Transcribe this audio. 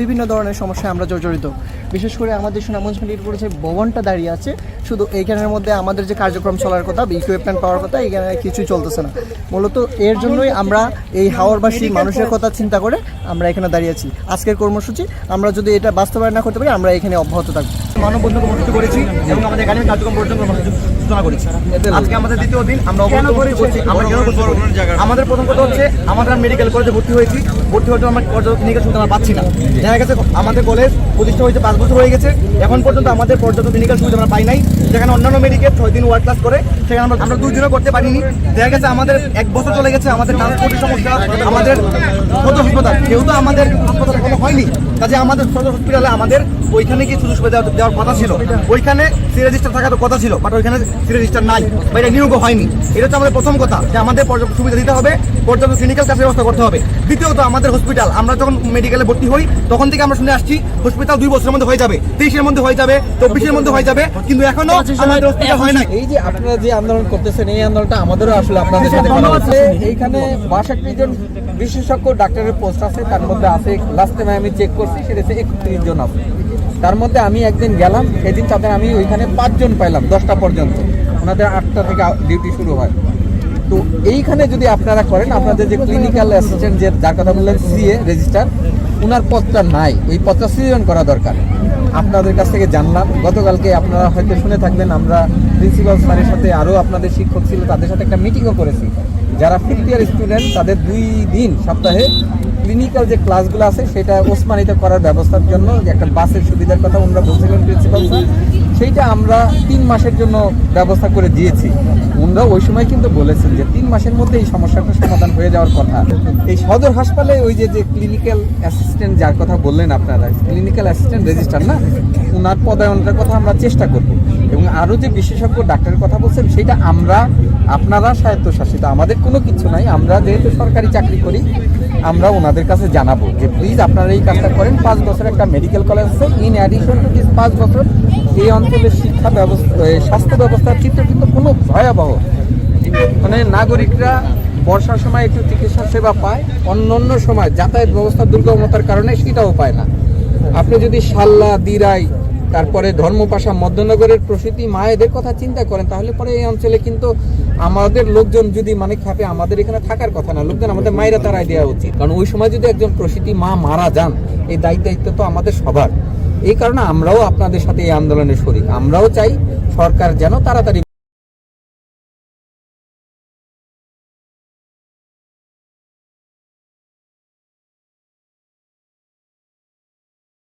বিভিন্ন ধরনের সমস্যায় আমরা জর্জরিত। বিশেষ করে আমাদের সুনামগঞ্জ মেডিকেল যে ভবনটা দাঁড়িয়ে আছে শুধু এইখানের মধ্যে আমাদের যে কার্যক্রম চলার কথা ইকুইপমেন্ট পাওয়ার কথা এইখানে কিছুই চলতেছে না। মূলত এর জন্যই আমরা এই হাওড়বাসী মানুষের কথা চিন্তা করে আমরা এখানে দাঁড়িয়ে আছি। আজকের কর্মসূচি আমরা যদি এটা বাস্তবায়ন না করতে পারি আমরা এখানে অব্যাহত থাকব। মানববন্ধন কর্মসূচি করেছি এবং আমাদের একাডেমিক কার্যক্রম পর্যন্ত সূচনা করেছি। আজকে আমাদের দ্বিতীয় দিন আমরা অবরোধ কর্মসূচি আমরা কেন আমাদের প্রথম কথা হচ্ছে আমাদের মেডিকেল কলেজে ভর্তি হয়েছি। ভর্তি হওয়ার জন্য আমরা পর্যাপ্ত ক্লিনিকের সুবিধা আমরা পাচ্ছি না। দেখা গেছে আমাদের কলেজ প্রতিষ্ঠা হয়েছে পাঁচ বছর হয়ে গেছে। এখন পর্যন্ত আমাদের পর্যাপ্ত ক্লিনিক্যাল সুবিধা আমরা পাই নাই। যেখানে অন্যান্য মেডিকেল ছয় দিন ওয়ার্ক ক্লাস করে সেখানে আমরা আমরা দুই দিনও করতে পারিনি। দেখা গেছে আমাদের এক বছর চলে গেছে আমাদের ট্রান্সপোর্টের সমস্যা আমাদের সদর হাসপাতাল। যেহেতু আমাদের হাসপাতাল কোনো হয়নি। কাজে আমাদের সদর হসপিটালে আমাদের ওইখানে গিয়ে সুযোগ সুবিধা দেওয়ার কথা ছিল। ওইখানে সি রেজিস্টার থাকার তো কথা ছিল বাট ওইখানে সি রেজিস্টার নাই বা এটা নিয়োগও হয়নি। এটা হচ্ছে আমাদের প্রথম কথা যে আমাদের পর্যাপ্ত সুবিধা দিতে হবে পর্যাপ্ত ক্লিনিক্যাল কাজ ব্যবস্থা করতে হবে। দ্বিতীয়ত আমাদের হসপিটাল আমরা যখন মেডিকেলে ভর্তি হই তখন থেকে আমরা শুনে আসছি হসপিটাল দুই বছরের মধ্যে হয়ে যাবে তেইশের মধ্যে হয়ে যাবে চব্বিশের মধ্যে হয়ে যাবে কিন্তু এখনও আমাদের হসপিটাল হয় নাই। এই যে আপনারা যে আন্দোলন করতেছেন এই আন্দোলনটা আমাদেরও আসলে আপনাদের সাথে এইখানে বাষট্টি জন বিশেষজ্ঞ ডাক্তারের পোস্ট আছে তার মধ্যে আছে লাস্ট টাইম আমি চেক করছি সেটা হচ্ছে একত্রিশ জন আছে। তার মধ্যে আমি একদিন গেলাম, সেদিন তাদের আমি ওইখানে পাঁচজন পাইলাম, দশটা পর্যন্ত। ওনাদের আটটা থেকে ডিউটি শুরু হয়। তো এইখানে যদি আপনারা করেন, আপনাদের যে ক্লিনিক্যাল অ্যাসিস্ট্যান্ট যে, যার কথা বললেন সিএ রেজিস্টার ওনার পদটা নাই। ওই পদটা সৃজন করা দরকার। আপনাদের কাছ থেকে জানলাম। গতকালকে আপনারা হয়তো শুনে থাকবেন, আমরা প্রিন্সিপাল স্যারের সাথে আরও আপনাদের শিক্ষক ছিল, তাদের সাথে একটা মিটিংও করেছি। যারা ফিফথ ইয়ার স্টুডেন্ট তাদের দুই দিন সপ্তাহে ক্লিনিক্যাল যে ক্লাসগুলো আছে, সেটা ওসমানিত করার ব্যবস্থার জন্য একটা বাসের সুবিধার কথা আমরা বলছিলেন প্রিন্সিপাল স্যার সেইটা আমরা তিন মাসের জন্য ব্যবস্থা করে দিয়েছি। ওনারা ওই সময় কিন্তু বলেছেন যে তিন মাসের মধ্যে এই সমস্যাটা সমাধান হয়ে যাওয়ার কথা। এই সদর হাসপাতালে ওই যে যে ক্লিনিক্যাল অ্যাসিস্ট্যান্ট যার কথা বললেন আপনারা ক্লিনিক্যাল অ্যাসিস্ট্যান্ট রেজিস্টার না ওনার পদায়নটার কথা আমরা চেষ্টা করব। এবং আরও যে বিশেষজ্ঞ ডাক্তারের কথা বলছেন, সেটা আমরা আপনারা স্বায়ত্তশাসিত, আমাদের কোনো কিছু নাই, আমরা যেহেতু সরকারি চাকরি করি, আমরা ওনাদের কাছে জানাব যে প্লিজ আপনারা এই কাজটা করেন। পাঁচ বছর একটা মেডিকেল কলেজ আছে ইন অ্যাডিশন টু দিস পাঁচ বছর এই অঞ্চলের শিক্ষা ব্যবস্থা স্বাস্থ্য ব্যবস্থার চিত্র কিন্তু কোনো ভয়াবহ। মানে নাগরিকরা বর্ষার সময় একটু চিকিৎসা সেবা পায় অন্য অন্য সময় যাতায়াত ব্যবস্থা দুর্গমতার কারণে সেটাও পায় না। আপনি যদি সাল্লা দিরাই তারপরে ধর্মপাশা মধ্যনগরের প্রসূতি মায়েদের কথা চিন্তা করেন, তাহলে পরে এই অঞ্চলে কিন্তু আমাদের লোকজন যদি মানে খাপে আমাদের এখানে থাকার কথা না, লোকজন আমাদের মায়েরা তারাই দেওয়া উচিত। কারণ ওই সময় যদি একজন প্রসূতি মা মারা যান, এই দায়িত্ব দায়িত্ব তো আমাদের সবার। এই কারণে আমরাও আপনাদের সাথে এই আন্দোলনে শরিক। আমরাও চাই সরকার যেন তাড়াতাড়ি